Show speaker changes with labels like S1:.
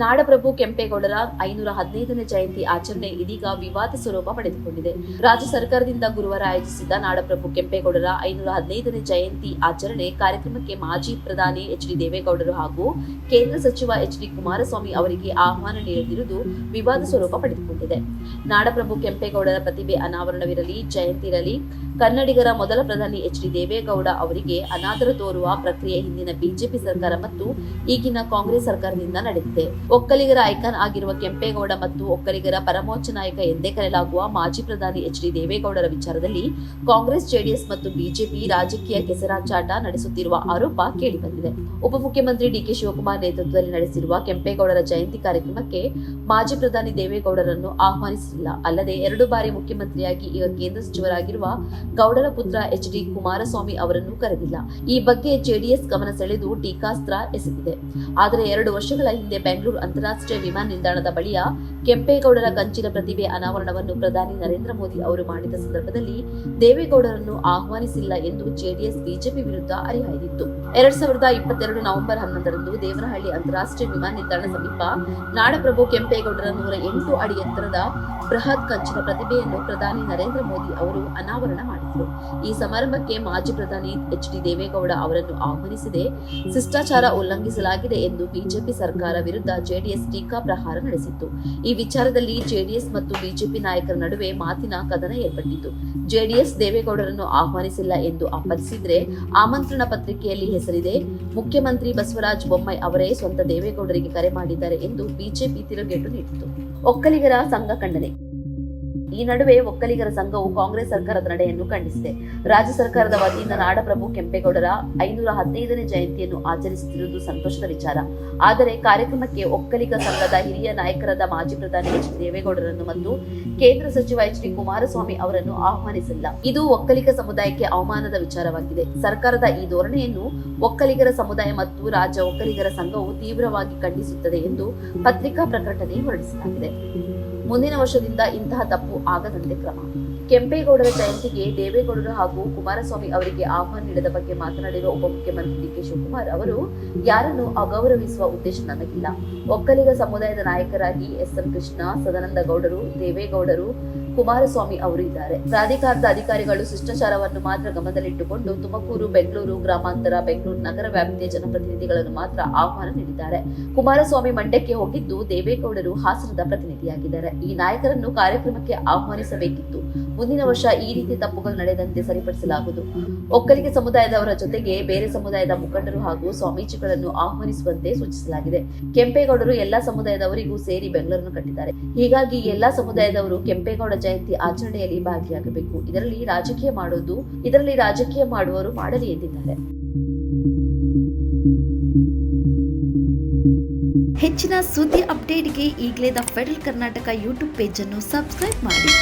S1: ನಾಡಪ್ರಭು ಕೆಂಪೇಗೌಡರ ಐನೂರ ಹದಿನೈದನೇ ಜಯಂತಿ ಆಚರಣೆ ಇದೀಗ ವಿವಾದ ಸ್ವರೂಪ ಪಡೆದುಕೊಂಡಿದೆ. ರಾಜ್ಯ ಸರ್ಕಾರದಿಂದ ಗುರುವಾರ ಆಯೋಜಿಸಿದ್ದ ನಾಡಪ್ರಭು ಕೆಂಪೇಗೌಡರ ಐನೂರ ಹದಿನೈದನೇ ಜಯಂತಿ ಆಚರಣೆ ಕಾರ್ಯಕ್ರಮಕ್ಕೆ ಮಾಜಿ ಪ್ರಧಾನಿ ಎಚ್ ಡಿ ದೇವೇಗೌಡರು ಹಾಗೂ ಕೇಂದ್ರ ಸಚಿವ ಎಚ್ ಡಿ ಕುಮಾರಸ್ವಾಮಿ ಅವರಿಗೆ ಆಹ್ವಾನ ನೀಡದಿರುವುದು ವಿವಾದ ಸ್ವರೂಪ ಪಡೆದುಕೊಂಡಿದೆ. ನಾಡಪ್ರಭು ಕೆಂಪೇಗೌಡರ ಪ್ರತಿಭೆ ಅನಾವರಣವಿರಲಿ ಜಯಂತಿ ಇರಲಿ ಕನ್ನಡಿಗರ ಮೊದಲ ಪ್ರಧಾನಿ ಎಚ್ ಡಿ ದೇವೇಗೌಡ ಅವರಿಗೆ ಅನಾದರ ತೋರುವ ಪ್ರಕ್ರಿಯೆ ಹಿಂದಿನ ಬಿಜೆಪಿ ಸರ್ಕಾರ ಮತ್ತು ಈಗಿನ ಕಾಂಗ್ರೆಸ್ ಸರ್ಕಾರದಿಂದ ನಡೆದಿದೆ. ಒಕ್ಕಲಿಗರ ಐಕಾನ್ ಆಗಿರುವ ಕೆಂಪೇಗೌಡ ಮತ್ತು ಒಕ್ಕಲಿಗರ ಪರಮೋಚ್ಚ ನಾಯಕ ಎಂದೇ ಕರೆಯಲಾಗುವ ಮಾಜಿ ಪ್ರಧಾನಿ ಎಚ್ ಡಿ ದೇವೇಗೌಡರ ವಿಚಾರದಲ್ಲಿ ಕಾಂಗ್ರೆಸ್, ಜೆಡಿಎಸ್ ಮತ್ತು ಬಿಜೆಪಿ ರಾಜಕೀಯ ಕೆಸರಾಚಾಟ ನಡೆಸುತ್ತಿರುವ ಆರೋಪ ಕೇಳಿಬಂದಿದೆ. ಉಪಮುಖ್ಯಮಂತ್ರಿ ಡಿಕೆ ಶಿವಕುಮಾರ್ ನೇತೃತ್ವದಲ್ಲಿ ನಡೆಸಿರುವ ಕೆಂಪೇಗೌಡರ ಜಯಂತಿ ಕಾರ್ಯಕ್ರಮಕ್ಕೆ ಮಾಜಿ ಪ್ರಧಾನಿ ದೇವೇಗೌಡರನ್ನು ಆಹ್ವಾನಿಸಿಲ್ಲ. ಅಲ್ಲದೆ ಎರಡು ಬಾರಿ ಮುಖ್ಯಮಂತ್ರಿಯಾಗಿ ಈಗ ಕೇಂದ್ರ ಸಚಿವರಾಗಿರುವ ಗೌಡರ ಪುತ್ರ ಎಚ್ ಡಿ ಕುಮಾರಸ್ವಾಮಿ ಅವರನ್ನು ಕರೆದಿಲ್ಲ. ಈ ಬಗ್ಗೆ ಜೆಡಿಎಸ್ ಗಮನ ಸೆಳೆದು ಟೀಕಾಸ್ತ್ರ ಎಸೆದಿದೆ. ಆದರೆ ಎರಡು ವರ್ಷಗಳ ಹಿಂದೆ ಬೆಂಗಳೂರು ಅಂತಾರಾಷ್ಟ್ರೀಯ ವಿಮಾನ ನಿಲ್ದಾಣದ ಬಳಿಯ ಕೆಂಪೇಗೌಡರ ಕಂಚಿನ ಪ್ರತಿಭೆ ಅನಾವರಣವನ್ನು ಪ್ರಧಾನಿ ನರೇಂದ್ರ ಮೋದಿ ಅವರು ಮಾಡಿದ ಸಂದರ್ಭದಲ್ಲಿ ದೇವೇಗೌಡರನ್ನು ಆಹ್ವಾನಿಸಿಲ್ಲ ಎಂದು ಜೆಡಿಎಸ್, ಬಿಜೆಪಿ ವಿರುದ್ಧ ಹರಿಹಾಯ್ದಿತ್ತು ಎರಡ್ ಸಾವಿರದ ಇಪ್ಪತ್ತೆರಡು ನವೆಂಬರ್ ಹನ್ನೊಂದರಂದು ದೇವನಹಳ್ಳಿ ಅಂತಾರಾಷ್ಟ್ರೀಯ ವಿಮಾನ ನಿಲ್ದಾಣ ಸಮೀಪ ನಾಡಪ್ರಭು ಕೆಂಪೇಗೌಡರ ನೂರ ಎಂಟು ಅಡಿ ಎತ್ತರದ ಬೃಹತ್ ಕಂಚಿನ ಪ್ರತಿಭೆಯನ್ನು ಪ್ರಧಾನಿ ನರೇಂದ್ರ ಮೋದಿ ಅವರು ಅನಾವರಣ ಮಾಡಿದರು. ಈ ಸಮಾರಂಭಕ್ಕೆ ಮಾಜಿ ಪ್ರಧಾನಿ ಎಚ್ ಡಿ ದೇವೇಗೌಡ ಅವರನ್ನು ಆಹ್ವಾನಿಸಿದೆ. ಶಿಷ್ಟಾಚಾರ ಉಲ್ಲಂಘಿಸಲಾಗಿದೆ ಎಂದು ಬಿಜೆಪಿ ಸರ್ಕಾರ ವಿರುದ್ಧ ಜೆಡಿಎಸ್ ಟೀಕಾ ಪ್ರಹಾರ ನಡೆಸಿತ್ತು. ಈ ವಿಚಾರದಲ್ಲಿ ಜೆಡಿಎಸ್ ಮತ್ತು ಬಿಜೆಪಿ ನಾಯಕರ ನಡುವೆ ಮಾತಿನ ಕದನ ಏರ್ಪಟ್ಟಿತು ಜೆಡಿಎಸ್ ದೇವೇಗೌಡರನ್ನು ಆಹ್ವಾನಿಸಿಲ್ಲ ಎಂದು ಆಪಾದಿಸಿದ್ರೆ ಆಮಂತ್ರಣ ಪತ್ರಿಕೆಯಲ್ಲಿ ಹೆಸರಿದೆ. ಮುಖ್ಯಮಂತ್ರಿ ಬಸವರಾಜ ಬೊಮ್ಮಾಯಿ ಅವರೇ ಸ್ವಂತ ದೇವೇಗೌಡರಿಗೆ ಕರೆ ಮಾಡಿದ್ದಾರೆ ಎಂದು ಬಿಜೆಪಿ ತಿರುಗೇಟು ನೀಡಿತು ಒಕ್ಕಲಿಗರ ಸಂಘ ಖಂಡನೆ. ಈ ನಡುವೆ ಒಕ್ಕಲಿಗರ ಸಂಘವು ಕಾಂಗ್ರೆಸ್ ಸರ್ಕಾರದ ನಡೆಯನ್ನು ಖಂಡಿಸಿದೆ. ರಾಜ್ಯ ಸರ್ಕಾರದ ವತಿಯಿಂದ ನಾಡಪ್ರಭು ಕೆಂಪೇಗೌಡರ ಐನೂರ ಹದಿನೈದನೇ ಜಯಂತಿಯನ್ನು ಆಚರಿಸುತ್ತಿರುವುದು ಸಂತೋಷದ ವಿಚಾರ. ಆದರೆ ಕಾರ್ಯಕ್ರಮಕ್ಕೆ ಒಕ್ಕಲಿಗ ಸಂಘದ ಹಿರಿಯ ನಾಯಕರಾದ ಮಾಜಿ ಪ್ರಧಾನಿ ಎಚ್ ದೇವೇಗೌಡರನ್ನು ಮತ್ತು ಕೇಂದ್ರ ಸಚಿವ ಎಚ್ ಡಿ ಕುಮಾರಸ್ವಾಮಿ ಅವರನ್ನು ಆಹ್ವಾನಿಸಿಲ್ಲ. ಇದು ಒಕ್ಕಲಿಗ ಸಮುದಾಯಕ್ಕೆ ಅವಮಾನದ ವಿಚಾರವಾಗಿದೆ. ಸರ್ಕಾರದ ಈ ಧೋರಣೆಯನ್ನು ಒಕ್ಕಲಿಗರ ಸಮುದಾಯ ಮತ್ತು ರಾಜ್ಯ ಒಕ್ಕಲಿಗರ ಸಂಘವು ತೀವ್ರವಾಗಿ ಖಂಡಿಸುತ್ತದೆ ಎಂದು ಪತ್ರಿಕಾ ಪ್ರಕಟಣೆ ಹೊರಡಿಸಲಾಗಿದೆ. ಮುಂದಿನ ವರ್ಷದಿಂದ ಇಂತಹ ತಪ್ಪು ಆಗದಂತೆ ಕ್ರಮ. ಕೆಂಪೇಗೌಡರ ಜಯಂತಿಗೆ ದೇವೇಗೌಡರು ಹಾಗೂ ಕುಮಾರಸ್ವಾಮಿ ಅವರಿಗೆ ಆಹ್ವಾನ ನೀಡದ ಬಗ್ಗೆ ಮಾತನಾಡಿರುವ ಉಪಮುಖ್ಯಮಂತ್ರಿ ಡಿಕೆ ಶಿವಕುಮಾರ್ ಅವರು, ಯಾರನ್ನು ಅಗೌರವಿಸುವ ಉದ್ದೇಶ ನನಗಿಲ್ಲ. ಒಕ್ಕಲಿಗ ಸಮುದಾಯದ ನಾಯಕರಾಗಿ ಎಸ್ ಎಂ ಕೃಷ್ಣ, ಸದಾನಂದ ಗೌಡರು, ದೇವೇಗೌಡರು ಕುಮಾರಸ್ವಾಮಿ ಅವರು ಇದ್ದಾರೆ ಪ್ರಾಧಿಕಾರದ ಅಧಿಕಾರಿಗಳು ಶಿಷ್ಟಾಚಾರವನ್ನು ಮಾತ್ರ ಗಮನದಲ್ಲಿಟ್ಟುಕೊಂಡು ತುಮಕೂರು, ಬೆಂಗಳೂರು ಗ್ರಾಮಾಂತರ, ಬೆಂಗಳೂರು ನಗರ ವ್ಯಾಪ್ತಿಯ ಜನಪ್ರತಿನಿಧಿಗಳನ್ನು ಮಾತ್ರ ಆಹ್ವಾನ ನೀಡಿದ್ದಾರೆ. ಕುಮಾರಸ್ವಾಮಿ ಮಂಡ್ಯಕ್ಕೆ ಹೋಗಿದ್ದು ದೇವೇಗೌಡರು ಹಾಸನದ ಪ್ರತಿನಿಧಿಯಾಗಿದ್ದಾರೆ. ಈ ನಾಯಕರನ್ನು ಕಾರ್ಯಕ್ರಮಕ್ಕೆ ಆಹ್ವಾನಿಸಬೇಕಿತ್ತು. ಮುಂದಿನ ವರ್ಷ ಈ ರೀತಿ ತಪ್ಪುಗಳು ನಡೆದಂತೆ ಸರಿಪಡಿಸಲಾಗುವುದು. ಒಕ್ಕಲಿಗ ಸಮುದಾಯದವರ ಜೊತೆಗೆ ಬೇರೆ ಸಮುದಾಯದ ಮುಖಂಡರು ಹಾಗೂ ಸ್ವಾಮೀಜಿಗಳನ್ನು ಆಹ್ವಾನಿಸುವಂತೆ ಸೂಚಿಸಲಾಗಿದೆ. ಕೆಂಪೇಗೌಡರು ಎಲ್ಲಾ ಸಮುದಾಯದವರಿಗೂ ಸೇರಿ ಬೆಂಗಳೂರನ್ನು ಕಟ್ಟಿದ್ದಾರೆ. ಹೀಗಾಗಿ ಎಲ್ಲಾ ಸಮುದಾಯದವರು ಕೆಂಪೇಗೌಡ ಜಯಂತಿ ಆಚರಣೆಯಲ್ಲಿ ಭಾಗಿಯಾಗಬೇಕು. ಇದರಲ್ಲಿ ರಾಜಕೀಯ ಮಾಡೋದು, ಇದರಲ್ಲಿ ರಾಜಕೀಯ ಮಾಡುವವರು ಮಾಡಲಿ ಎಂದಿದ್ದಾರೆ.
S2: ಹೆಚ್ಚಿನ ಸುದ್ದಿ ಅಪ್ಡೇಟ್ಗೆ ಈಗಲೇ ದ ಫೆಡರಲ್ ಕರ್ನಾಟಕ ಯೂಟ್ಯೂಬ್ ಪೇಜನ್ನು ಸಬ್ಸ್ಕ್ರೈಬ್ ಮಾಡಿ.